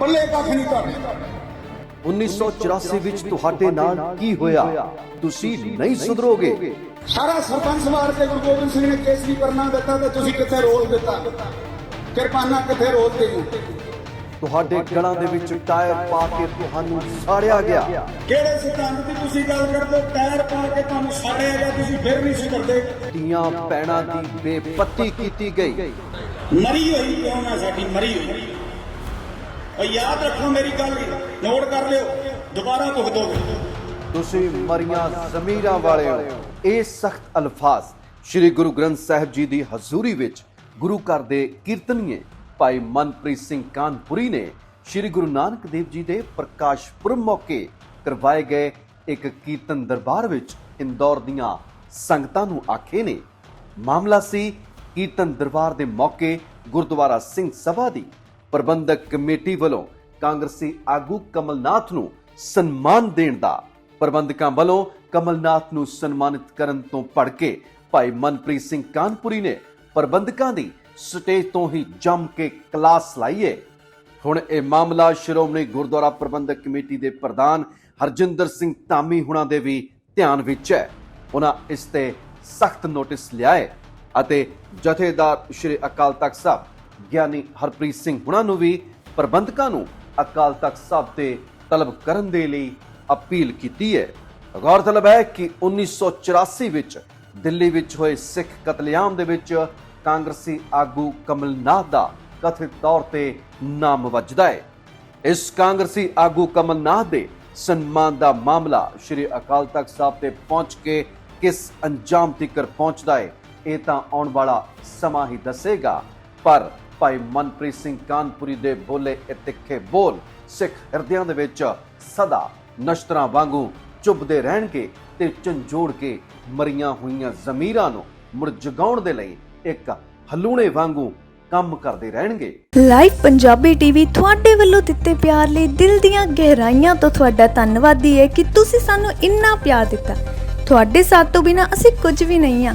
ਪੱਲੇ ਕੱਖ ਨਹੀਂ ਤੁਹਾਡੇ 1984 ਵਿੱਚ ਤੁਹਾਡੇ ਨਾਲ ਕੀ ਹੋਇਆ? ਤੁਸੀਂ ਨਹੀਂ ਸੁਧਰੋਗੇ। ਸਾਰਾ ਸਰਪੰਚ ਮਾਰ ਕੇ ਗੁਰੂ ਗੋਬਿੰਦ ਸਿੰਘ ਨੇ ਕੇਸ ਵੀ ਕਰਨਾ ਦਿੱਤਾ ਤੇ ਤੁਸੀਂ ਕਿੱਥੇ ਰੋਲ ਦਿੱਤਾ? ਕਿਰਪਾਨਾ ਕਿੱਥੇ ਰੋਲ ਤੇ ਤੁਹਾਡੇ ਗਲਾਂ ਦੇ ਵਿੱਚ ਟਾਇਰ ਪਾ ਕੇ ਤੁਹਾਨੂੰ ਸਾੜਿਆ ਗਿਆ। ਕਿਹੜੇ ਸਿਧਾਂਤ ਦੀ ਤੁਸੀਂ ਗੱਲ ਕਰਦੇ ਹੋ? ਟਾਇਰ ਪਾ ਕੇ ਤੁਹਾਨੂੰ ਸਾੜਿਆ ਗਿਆ ਤੁਸੀਂ ਫਿਰ ਨਹੀਂ ਸੁਧਰਦੇ। ਧੀਆਂ ਪੈਣਾ ਦੀ ਬੇਪੱਤੀ ਕੀਤੀ ਗਈ। ਮਰੀ ਹੋਈ ਕਿਉਂ ਨਾ ਸਾਡੀ? ਮਰੀ ਹੋਈ। ਯਾਦ ਰੱਖੋ ਮੇਰੀ ਗੱਲ, ਨੋਟ ਕਰ ਲਿਓ, ਦੁਬਾਰਾ ਭੁਗਤੋਗੇ ਤੁਸੀਂ ਮਰੀਆਂ ਜ਼ਮੀਰਾਂ ਵਾਲੇ ਹੋ। ਇਹ ਸਖਤ ਅਲਫਾਜ਼ ਸ੍ਰੀ ਗੁਰੂ ਗ੍ਰੰਥ ਸਾਹਿਬ ਜੀ ਦੀ ਹਜ਼ੂਰੀ ਵਿੱਚ ਗੁਰੂ ਘਰ ਦੇ ਕੀਰਤਨੀਏ ਭਾਈ ਮਨਪ੍ਰੀਤ ਸਿੰਘ ਕਾਨਪੁਰੀ ਨੇ ਸ੍ਰੀ ਗੁਰੂ ਨਾਨਕ ਦੇਵ ਜੀ ਦੇ ਪ੍ਰਕਾਸ਼ ਪੁਰਬ ਮੌਕੇ ਕਰਵਾਏ ਗਏ ਇੱਕ ਕੀਰਤਨ ਦਰਬਾਰ ਵਿੱਚ ਇੰਦੌਰ ਦੀਆਂ ਸੰਗਤਾਂ ਨੂੰ ਆਖੇ ਨੇ। ਮਾਮਲਾ ਸੀ, ਕੀਰਤਨ ਦਰਬਾਰ ਦੇ ਮੌਕੇ ਗੁਰਦੁਆਰਾ ਸਿੰਘ ਸਭਾ ਦੀ ਪ੍ਰਬੰਧਕ ਕਮੇਟੀ ਵੱਲੋਂ ਕਾਂਗਰਸੀ ਆਗੂ ਕਮਲਨਾਥ ਨੂੰ ਸਨਮਾਨ ਦੇਣ ਦਾ ਪ੍ਰਬੰਧਕਾਂ ਵੱਲੋਂ ਕਮਲਨਾਥ ਨੂੰ ਸਨਮਾਨਿਤ ਕਰਨ ਤੋਂ ਭੜ ਕੇ ਭਾਈ ਮਨਪ੍ਰੀਤ ਸਿੰਘ ਕਾਨਪੁਰੀ ਨੇ ਪ੍ਰਬੰਧਕਾਂ ਦੀ ਸਟੇਜ ਤੋਂ ਹੀ ਜੰਮ ਕੇ ਕਲਾਸ ਲਾਈਏ ਹੁਣ ਇਹ ਮਾਮਲਾ ਸ਼੍ਰੋਮਣੀ ਗੁਰਦੁਆਰਾ ਪ੍ਰਬੰਧਕ ਕਮੇਟੀ ਦੇ ਪ੍ਰਧਾਨ ਹਰਜਿੰਦਰ ਸਿੰਘ ਧਾਮੀ ਹੁਣਾਂ ਦੇ ਵੀ ਧਿਆਨ ਵਿੱਚ ਹੈ। ਉਹਨਾਂ ਇਸ ਤੇ ਸਖਤ ਨੋਟਿਸ ਲਿਆਏ ਅਤੇ ਜਥੇਦਾਰ ਸ਼੍ਰੀ ਅਕਾਲ ਤਖਤ ਸਾਹਿਬ ਗਿਆਨੀ ਹਰਪ੍ਰੀਤ ਸਿੰਘ ਹੁਣਾਂ ਨੂੰ ਵੀ ਪ੍ਰਬੰਧਕਾਂ ਨੂੰ ਅਕਾਲ ਤਖਤ ਸਾਹਿਬ ਤੇ ਤਲਬ ਕਰਨ ਦੇ ਲਈ ਅਪੀਲ ਕੀਤੀ ਹੈ। ਗੌਰਤਲਬ ਹੈ ਕਿ 1984 ਵਿੱਚ ਦਿੱਲੀ ਵਿੱਚ ਹੋਏ ਸਿੱਖ ਕਤਲੇਆਮ ਦੇ ਵਿੱਚ ਕਾਂਗਰਸੀ ਆਗੂ ਕਮਲਨਾਥ ਦਾ ਕਥਿਤ ਤੌਰ ਤੇ ਨਾਮ ਵੱਜਦਾ ਹੈ। ਇਸ ਕਾਂਗਰਸੀ ਆਗੂ ਕਮਲਨਾਥ ਦੇ ਸਨਮਾਨ ਦਾ ਮਾਮਲਾ ਸ਼੍ਰੀ ਅਕਾਲ ਤਖਤ ਸਾਹਿਬ ਤੇ ਪਹੁੰਚ ਕੇ ਕਿਸ ਅੰਜਾਮ ਤੱਕ ਪਹੁੰਚਦਾ ਹੈ, ਇਹ ਤਾਂ ਆਉਣ ਵਾਲਾ ਸਮਾਂ ਹੀ ਦੱਸੇਗਾ। ਪਰ ਭਾਈ ਮਨਪ੍ਰੀਤ ਸਿੰਘ ਕਾਨਪੁਰੀ ਦੇ ਬੋਲੇ ਇਹ ਤਿੱਖੇ ਬੋਲ ਸਿੱਖ ਹਿਰਦਿਆਂ ਦੇ ਵਿੱਚ ਸਦਾ ਨਸ਼ਤਰਾਂ ਵਾਂਗੂ ਚੁੱਭਦੇ ਰਹਿਣਗੇ ਤੇ ਝੰਜੋੜ ਕੇ ਮਰੀਆਂ ਹੋਈਆਂ ਜ਼ਮੀਰਾਂ ਨੂੰ ਮੁੜ ਜਗਾਉਣ ਦੇ ਲਈ ਇੱਕ ਹਲੂਣੇ ਵਾਂਗੂ ਕੰਮ ਕਰਦੇ ਰਹਿਣਗੇ। ਲਾਈਵ ਪੰਜਾਬੀ ਟੀਵੀ ਤੁਹਾਡੇ ਵੱਲੋਂ ਦਿੱਤੇ ਪਿਆਰ ਲਈ ਦਿਲ ਦੀਆਂ ਗਹਿਰਾਈਆਂ ਤੋਂ ਤੁਹਾਡਾ ਧੰਨਵਾਦੀ ਹੈ ਕਿ ਤੁਸੀਂ ਸਾਨੂੰ ਇੰਨਾ ਪਿਆਰ ਦਿੱਤਾ। ਤੁਹਾਡੇ ਸਾਥ ਤੋਂ ਬਿਨਾ ਅਸੀਂ ਕੁਝ ਵੀ ਨਹੀਂ ਆ